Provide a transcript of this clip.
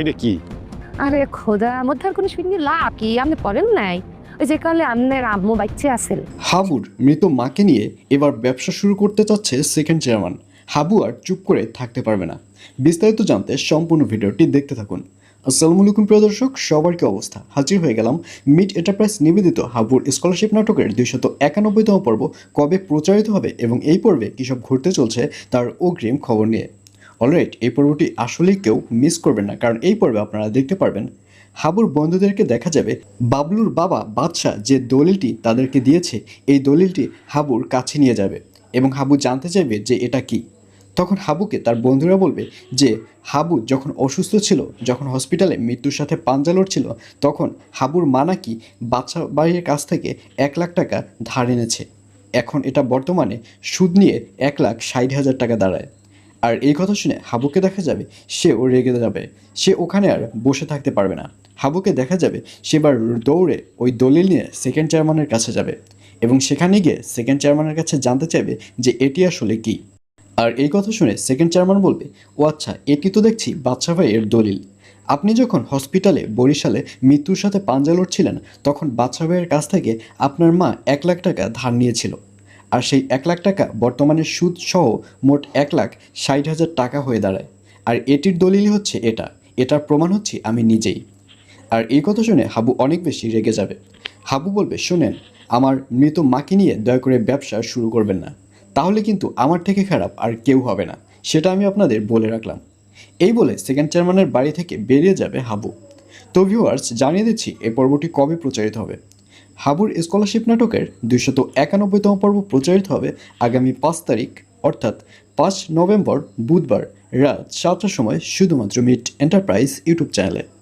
এটা কি? আরে খোদা মধ্যে আর কোনো শুনি লাভ কি? আপনি পড়েন নাই। ওই যে কালে আপনার আম্মু বাচ্চা আছেন। হাবুর মৃত মাকে নিয়ে এবার ব্যবসা শুরু করতে চাচ্ছে সেকেন্ড চেয়ারম্যান হাবু আর চুপ করে থাকতে পারবে না। বিস্তারিত জানতে সম্পূর্ণ ভিডিওটি দেখতে থাকুন। আসসালামু আলাইকুম প্রিয় দর্শক সবার কি অবস্থা? হাজির হয়ে গেলাম মিড এন্টারপ্রাইজ নিবেদিত হাবুর স্কলারশিপ নাটকের দুইশত একানব্বইতম পর্ব। কবে প্রচারিত হবে এবং এই পর্বে কী সব ঘটতে চলছে তার অগ্রিম খবর নিয়ে। অলরাইট এই পর্বটি আসলেই কেউ মিস করবেন না। কারণ এই পর্বে আপনারা দেখতে পারবেন, হাবুর বন্ধুদেরকে দেখা যাবে বাবলুর বাবা বাদশাহ যে দলিলটি তাদেরকে দিয়েছে, এই দলিলটি হাবুর কাছে নিয়ে যাবে এবং হাবু জানতে চাইবে যে এটা কি। তখন হাবুকে তার বন্ধুরা বলবে যে, হাবু যখন অসুস্থ ছিল, যখন হসপিটালে মৃত্যুর সাথে পাঞ্জা লড়ছিল, তখন হাবুর মা নাকি বাচ্চা বাড়ির কাছ থেকে এক লাখ টাকা ধার এনেছে। এখন এটা বর্তমানে সুদ নিয়ে এক লাখ ষাট হাজার টাকা দাঁড়ায়। আর এই কথা শুনে হাবুকে দেখা যাবে সেও রেগে যাবে। সে ওখানে আর বসে থাকতে পারবে না। হাবুকে দেখা যাবে সেবার দৌড়ে ওই দলিল নিয়ে সেকেন্ড চেয়ারম্যানের কাছে যাবে এবং সেখানে গিয়ে সেকেন্ড চেয়ারম্যানের কাছে জানতে চাইবে যে এটি আসলে কী। আর এই কথা শুনে সেকেন্ড চেয়ারম্যান বলবে, ও আচ্ছা এটি তো দেখছি বাচ্চা ভাইয়ের দলিল। আপনি যখন হসপিটালে বরিশালে মৃত্যুর সাথে পাঞ্জা লড়ছিলেন, তখন বাচ্চা ভাইয়ের কাছ থেকে আপনার মা এক লাখ টাকা ধার নিয়েছিল। আর সেই এক লাখ টাকা বর্তমানে সুদ সহ মোট এক লাখ ষাট হাজার টাকা হয়ে দাঁড়ায়। আর এটির দলিলই হচ্ছে এটা। এটার প্রমাণ হচ্ছে আমি নিজেই। আর এই কথা শুনে হাবু অনেক বেশি রেগে যাবে। হাবু বলবে, শোনেন, আমার মৃত মাকে নিয়ে দয়া করে ব্যবসা শুরু করবেন না। তাহলে কিন্তু আমার থেকে খারাপ আর কেউ হবে না। সেটা আমি আপনাদের বলে রাখলাম। এই বলে সেকেন্ড চেয়ারম্যানের বাড়ি থেকে বেরিয়ে যাবে হাবু। তো ভিউয়ার্স জানিয়ে দিচ্ছি এই পর্বটি কবে প্রচারিত হবে? হাবুর স্কলারশিপ নাটকের দুইশত একানব্বইতম পর্ব প্রচারিত হবে আগামী পাঁচ তারিখ, অর্থাৎ পাঁচ নভেম্বর বুধবার রাত সাতটার সময়, শুধুমাত্র মিট এন্টারপ্রাইজ ইউটিউব চ্যানেলে।